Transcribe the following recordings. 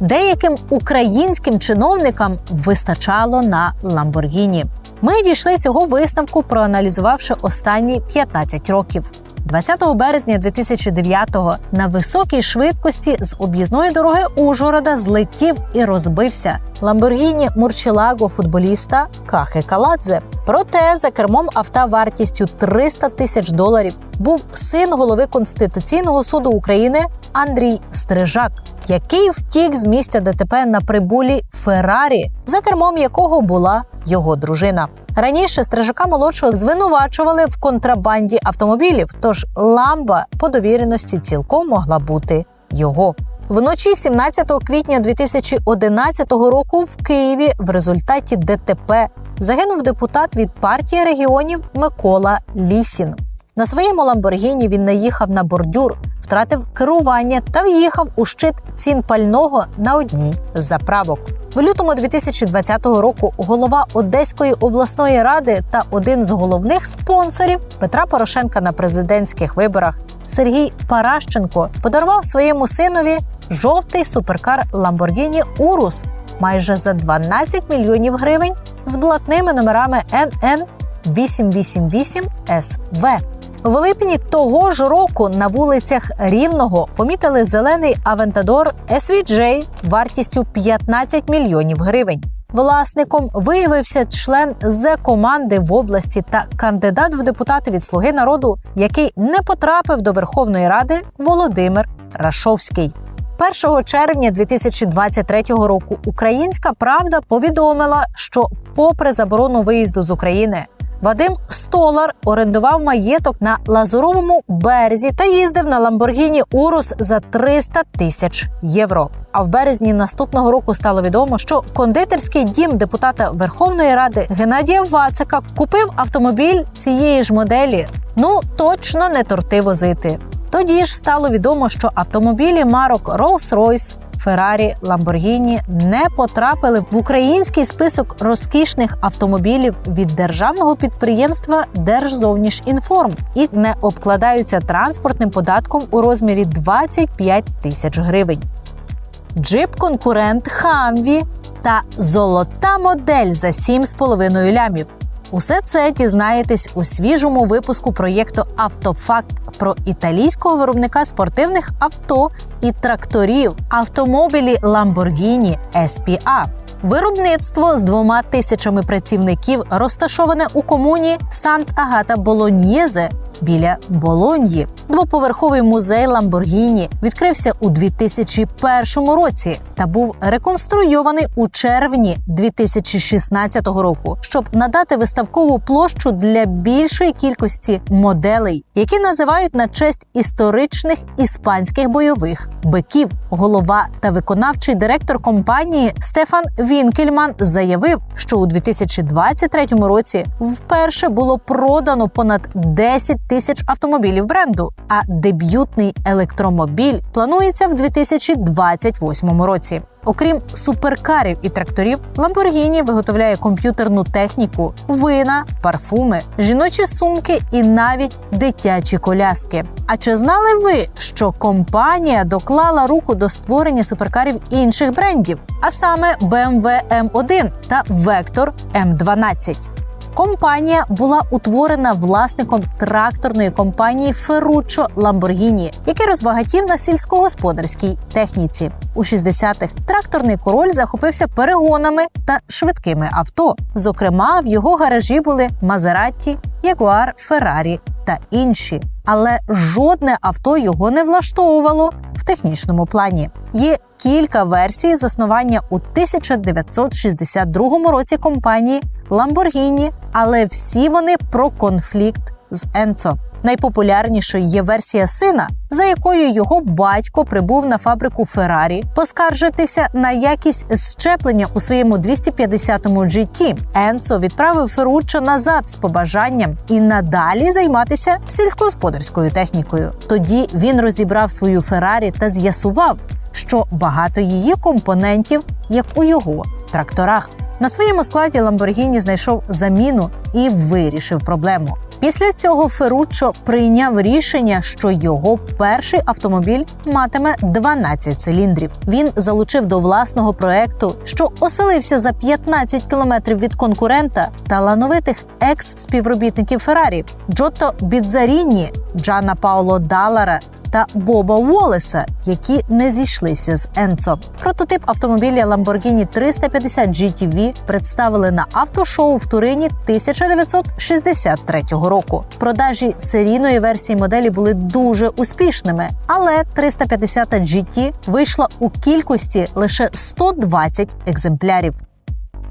деяким українським чиновникам вистачало на Ламборгіні. Ми дійшли цього висновку, проаналізувавши останні 15 років. 20 березня 2009-го на високій швидкості з об'їзної дороги Ужгорода злетів і розбився Ламборгіні Мурчелаго футболіста Кахи Каладзе. Проте за кермом авто вартістю 300 тисяч доларів був син голови Конституційного суду України Андрій Стрижак, який втік з місця ДТП на прибулі Феррарі, за кермом якого була його дружина. Раніше Стрижака молодшого звинувачували в контрабанді автомобілів, тож ламба по довіреності цілком могла бути його. Вночі 17 квітня 2011 року в Києві в результаті ДТП загинув депутат від партії регіонів Микола Лісін. На своєму Ламборгіні він наїхав на бордюр, втратив керування та в'їхав у щит цін пального на одній з заправок. В лютому 2020 року голова Одеської обласної ради та один з головних спонсорів Петра Порошенка на президентських виборах Сергій Паращенко подарував своєму синові жовтий суперкар Lamborghini Урус майже за 12 мільйонів гривень з блатними номерами НН 888 СВ. В липні того ж року на вулицях Рівного помітили зелений Авентадор SVJ вартістю 15 мільйонів гривень. Власником виявився член з команди в області та кандидат в депутати від Слуги народу, який не потрапив до Верховної Ради Володимир Рашовський. 1 червня 2023 року Українська Правда повідомила, що, попри заборону виїзду з України, Вадим Столар орендував маєток на Лазуровому березі та їздив на Ламборгіні Урус за 300 тисяч євро. А в березні наступного року стало відомо, що кондитерський дім депутата Верховної Ради Геннадія Вацика купив автомобіль цієї ж моделі. Ну точно не торти возити. Тоді ж стало відомо, що автомобілі марок Rolls-Royce, Феррарі, Ламборгіні не потрапили в український список розкішних автомобілів від державного підприємства Держзовнішінформ і не обкладаються транспортним податком у розмірі 25 тисяч гривень. Джип-конкурент Хамві та золота модель за 7,5 лямів. Усе це дізнаєтесь у свіжому випуску проєкту Автофакт про італійського виробника спортивних авто і тракторів автомобілі Lamborghini SPA. Виробництво з двома тисячами працівників розташоване у комуні Сант Агата Болоньєзе біля Болоньї. Двоповерховий музей Ламборгіні відкрився у 2001 році та був реконструйований у червні 2016 року, щоб надати виставкову площу для більшої кількості моделей, які називають на честь історичних іспанських бойових биків. Голова та виконавчий директор компанії Стефан Вінкельман заявив, що у 2023 році вперше було продано понад 10 тисяч автомобілів бренду. А дебютний електромобіль планується в 2028 році. Окрім суперкарів і тракторів, Lamborghini виготовляє комп'ютерну техніку, вина, парфуми, жіночі сумки і навіть дитячі коляски. А чи знали ви, що компанія доклала руку до створення суперкарів інших брендів, а саме BMW M1 та Vector M12? Компанія була утворена власником тракторної компанії Феручо Ламборгіні, який розбагатів на сільськогосподарській техніці. У 60-х тракторний король захопився перегонами та швидкими авто. Зокрема, в його гаражі були Мазератті, Ягуар, Феррарі та інші. Але жодне авто його не влаштовувало в технічному плані. Є кілька версій заснування у 1962 році компанії Lamborghini, але всі вони про конфлікт з Енцо. Найпопулярнішою є версія сина, за якою його батько прибув на фабрику Феррарі поскаржитися на якість щеплення у своєму 250-му GT. Енцо відправив Ферруччо назад з побажанням і надалі займатися сільськогосподарською технікою. Тоді він розібрав свою Феррарі та з'ясував, що багато її компонентів, як у його тракторах. На своєму складі Lamborghini знайшов заміну і вирішив проблему. Після цього Ферруччо прийняв рішення, що його перший автомобіль матиме 12 циліндрів. Він залучив до власного проекту, що оселився за 15 кілометрів від конкурента талановитих екс-співробітників Феррарі Джотто Бідзаріні, Джана Пауло Далара та Боба Уоллеса, які не зійшлися з Енцо. Прототип автомобіля Lamborghini 350 GTV представили на автошоу в Турині 1963 року. Продажі серійної версії моделі були дуже успішними, але 350 GT вийшла у кількості лише 120 екземплярів.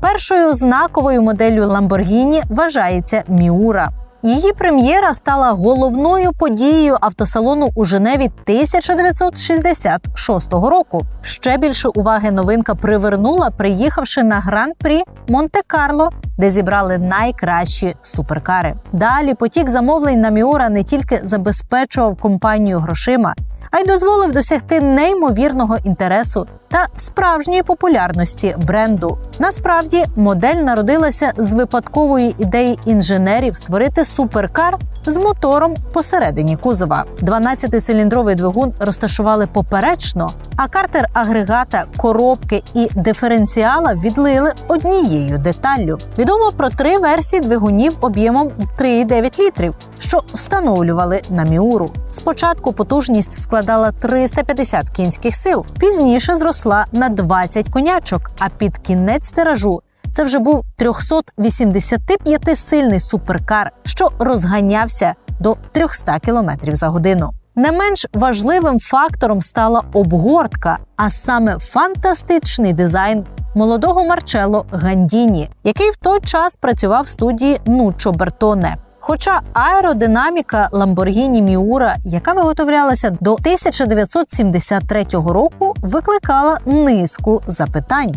Першою знаковою моделлю Lamborghini вважається Міура. Її прем'єра стала головною подією автосалону у Женеві 1966 року. Ще більше уваги новинка привернула, приїхавши на гран-прі Монте-Карло, де зібрали найкращі суперкари. Далі потік замовлень на Міура не тільки забезпечував компанію грошима, а й дозволив досягти неймовірного інтересу та справжньої популярності бренду. Насправді модель народилася з випадкової ідеї інженерів створити суперкар з мотором посередині кузова. 12-циліндровий двигун розташували поперечно, а картер агрегата, коробки і диференціала відлили однією деталлю. Відомо про три версії двигунів об'ємом 3,9 літрів, що встановлювали на міуру. Спочатку потужність складала 350 кінських сил, пізніше зросла на 20 конячок. А під кінець тиражу це вже був 385-сильний суперкар, що розганявся до 300 км за годину. Не менш важливим фактором стала обгортка, а саме фантастичний дизайн молодого Марчело Гандіні, який в той час працював в студії Нучо Бертоне. Хоча аеродинаміка Lamborghini Miura, яка виготовлялася до 1973 року, викликала низку запитань.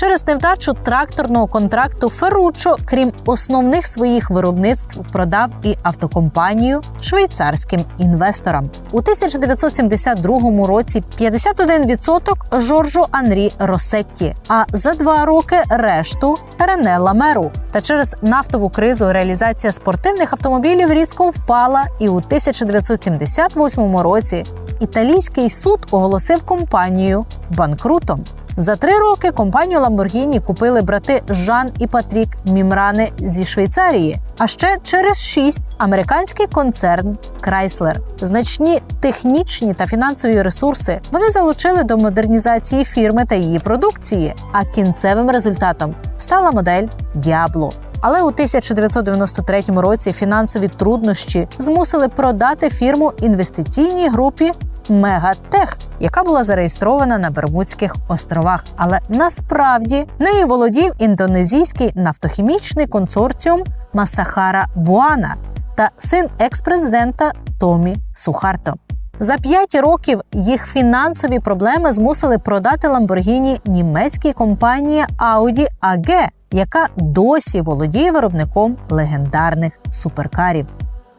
Через невдачу тракторного контракту Ферруччо, крім основних своїх виробництв, продав і автокомпанію швейцарським інвесторам. У 1972 році 51% Жоржо Анрі Росетті, а за два роки решту Рене Ламеру. Та через нафтову кризу реалізація спортивних автомобілів різко впала, і у 1978 році італійський суд оголосив компанію банкрутом. За три роки компанію Lamborghini купили брати Жан і Патрік Мімрани зі Швейцарії. А ще через шість американський концерн Chrysler. Значні технічні та фінансові ресурси вони залучили до модернізації фірми та її продукції. А кінцевим результатом стала модель Diablo. Але у 1993 році фінансові труднощі змусили продати фірму інвестиційній групі Мегатех, яка була зареєстрована на Бермудських островах. Але насправді нею володів індонезійський нафтохімічний консорціум Масахара Буана та син екс-президента Томі Сухарто. За п'ять років їх фінансові проблеми змусили продати Ламборгіні німецькій компанії Audi AG, яка досі володіє виробником легендарних суперкарів.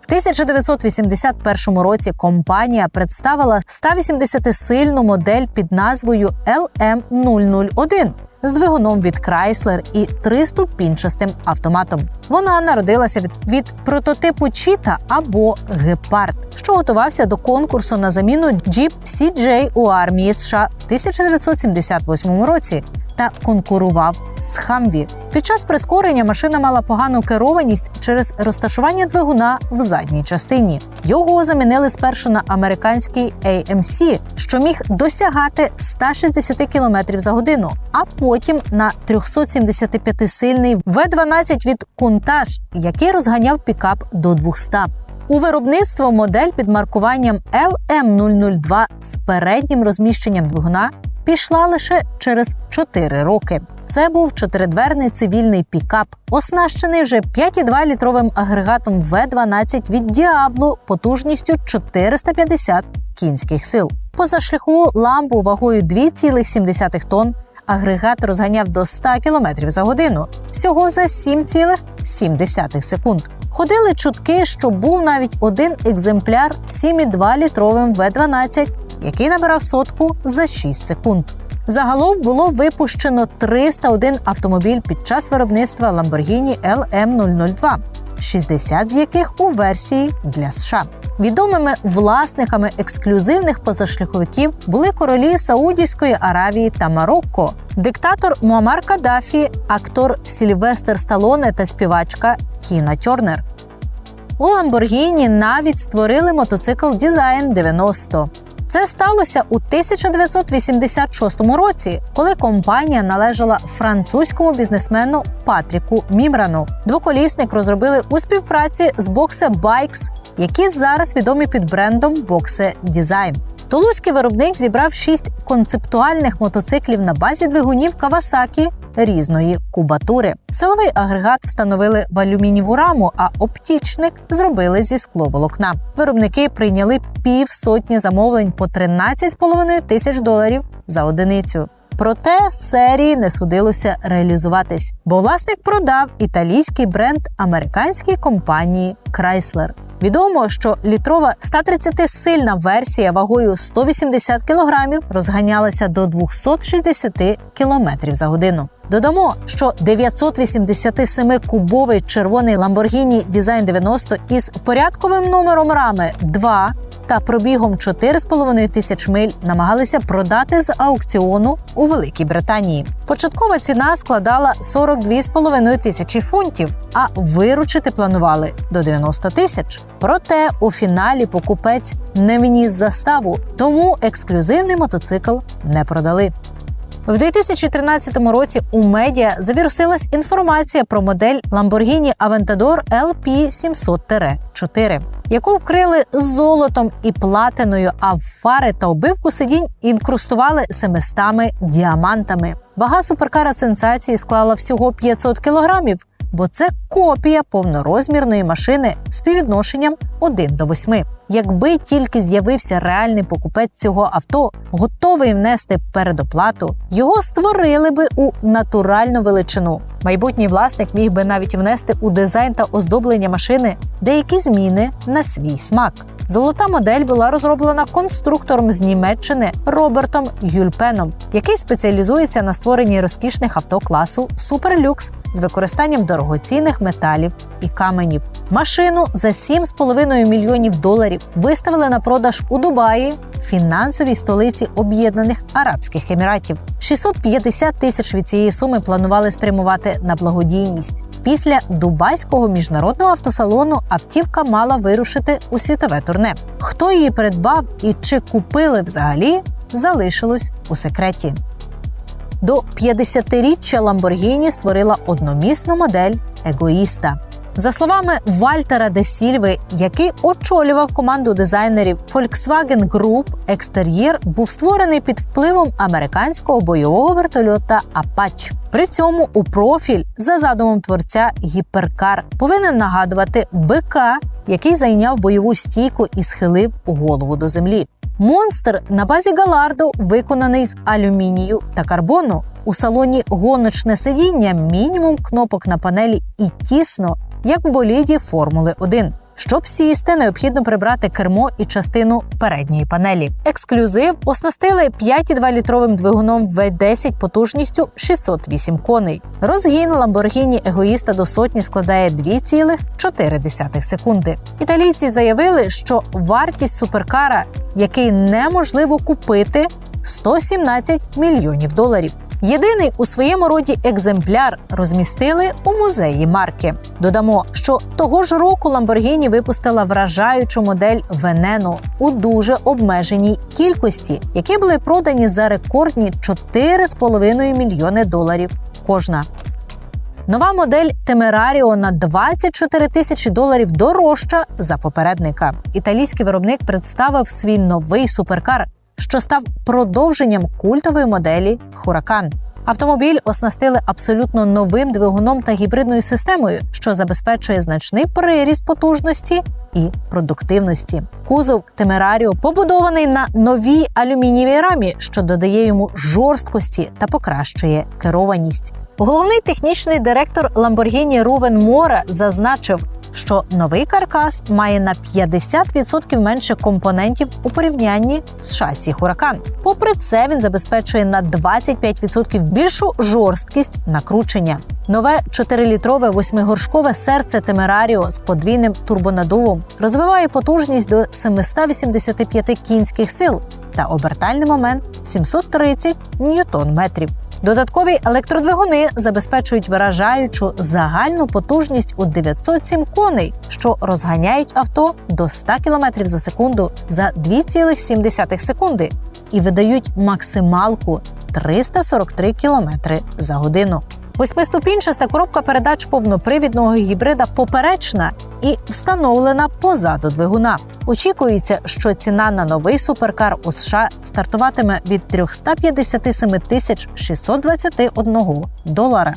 В 1981 році компанія представила 180-сильну модель під назвою LM001 з двигуном від Chrysler і триступінчастим автоматом. Вона народилася від, від прототипу Чіта або Гепард, що готувався до конкурсу на заміну Jeep CJ у армії США в 1978 році та конкурував з Хамві. Під час прискорення машина мала погану керованість через розташування двигуна в задній частині. Його замінили спершу на американський AMC, що міг досягати 160 км за годину, а потім на 375-сильний V12 від Countach, який розганяв пікап до 200. У виробництво модель під маркуванням LM002 з переднім розміщенням двигуна пішла лише через 4 роки. Це був чотиридверний цивільний пікап, оснащений вже 5,2 літровим агрегатом В12 від Діабло потужністю 450 кінських сил. Позашляхову ламбу вагою 2,7 тонн агрегат розганяв до 100 км за годину всього за 7,7 секунд. Ходили чутки, що був навіть один екземпляр 7,2 літровим В12, який набирав сотку за 6 секунд. Загалом було випущено 301 автомобіль під час виробництва Lamborghini LM002. 60 з яких у версії для США. Відомими власниками ексклюзивних позашляховиків були королі Саудівської Аравії та Марокко, диктатор Муамар Каддафі, актор Сільвестр Сталоне та співачка Кіна Тьорнер. У Ламборгіні навіть створили мотоцикл Дізайн 90. Це сталося у 1986 році, коли компанія належала французькому бізнесмену Патріку Мімрану. Двоколісник розробили у співпраці з Boxe Bikes, які зараз відомі під брендом Boxe Design. Тулузький виробник зібрав шість концептуальних мотоциклів на базі двигунів Кавасакі різної кубатури. Силовий агрегат встановили в алюмінієву раму, а оптічник зробили зі скловолокна. Виробники прийняли півсотні замовлень по 13,5 тисяч доларів за одиницю. Проте серії не судилося реалізуватись, бо власник продав італійський бренд американській компанії Chrysler. Відомо, що літрова 130-сильна версія вагою 180 кг розганялася до 260 км за годину. Додамо, що 987-кубовий червоний Lamborghini Design 90 із порядковим номером рами 2 та пробігом 4,5 тисяч миль намагалися продати з аукціону у Великій Британії. Початкова ціна складала 42,5 тисячі фунтів, а виручити планували до 90 тисяч. Проте у фіналі покупець не вніс заставу, тому ексклюзивний мотоцикл не продали. В 2013 році у медіа завірусилась інформація про модель Lamborghini Aventador LP 700-4, яку вкрили золотом і платиною, а в фари та обивку сидінь інкрустували 700 діамантами. Вага суперкара сенсації склала всього 500 кілограмів, бо це копія повнорозмірної машини з співвідношенням 1 до 8. Якби тільки з'явився реальний покупець цього авто, готовий внести передоплату, його створили би у натуральну величину. Майбутній власник міг би навіть внести у дизайн та оздоблення машини деякі зміни на свій смак. Золота модель була розроблена конструктором з Німеччини Робертом Гюльпеном, який спеціалізується на створенні розкішних авто класу Суперлюкс з використанням дорогоцінних металів і каменів. Машину за 7,5 мільйонів доларів виставили на продаж у Дубаї, фінансовій столиці Об'єднаних Арабських Еміратів. 650 тисяч від цієї суми планували спрямувати на благодійність. Після дубайського міжнародного автосалону автівка мала вирушити у світове турне. Хто її придбав і чи купили взагалі, залишилось у секреті. До 50-річчя Lamborghini створила одномісну модель егоїста. За словами Вальтера де Сільви, який очолював команду дизайнерів Volkswagen Group, екстер'єр був створений під впливом американського бойового вертольота Apache. При цьому у профіль за задумом творця гіперкар повинен нагадувати БК, який зайняв бойову стійку і схилив голову до землі. Монстр на базі Галардо виконаний з алюмінію та карбону. У салоні гоночне сидіння, мінімум кнопок на панелі і тісно, як в боліді Формули 1. Щоб сісти, необхідно прибрати кермо і частину передньої панелі. Ексклюзив оснастили 5,2-літровим двигуном V10 потужністю 608 коней. Розгін Lamborghini егоїста до сотні складає 2,4 секунди. Італійці заявили, що вартість суперкара, який неможливо купити, 117 мільйонів доларів. Єдиний у своєму роді екземпляр розмістили у музеї марки. Додамо, що того ж року Lamborghini випустила вражаючу модель Венену у дуже обмеженій кількості, які були продані за рекордні 4,5 мільйони доларів кожна. Нова модель Темераріо на 24 тисячі доларів дорожча за попередника. Італійський виробник представив свій новий суперкар що став продовженням культової моделі Хуракан. Автомобіль оснастили абсолютно новим двигуном та гібридною системою, що забезпечує значний приріст потужності і продуктивності. Кузов Темераріо побудований на новій алюмінієвій рамі, що додає йому жорсткості та покращує керованість. Головний технічний директор Lamborghini Рувен Мора зазначив, що новий каркас має на 50% менше компонентів у порівнянні з шасі Huracan. Попри це, він забезпечує на 25% більшу жорсткість накручення. Нове 4-літрове восьмигоршкове серце Темераріо з подвійним турбонадувом розвиває потужність до 785 кінських сил та обертальний момент 730 ньютон-метрів. Додаткові електродвигуни забезпечують виражаючу загальну потужність у 907 коней, що розганяють авто до 100 км за секунду за 2,7 секунди і видають максималку 343 км за годину. Восьмиступінчаста коробка передач повнопривідного гібрида поперечна і встановлена позаду двигуна. Очікується, що ціна на новий суперкар у США стартуватиме від 357 тисяч 621 долара.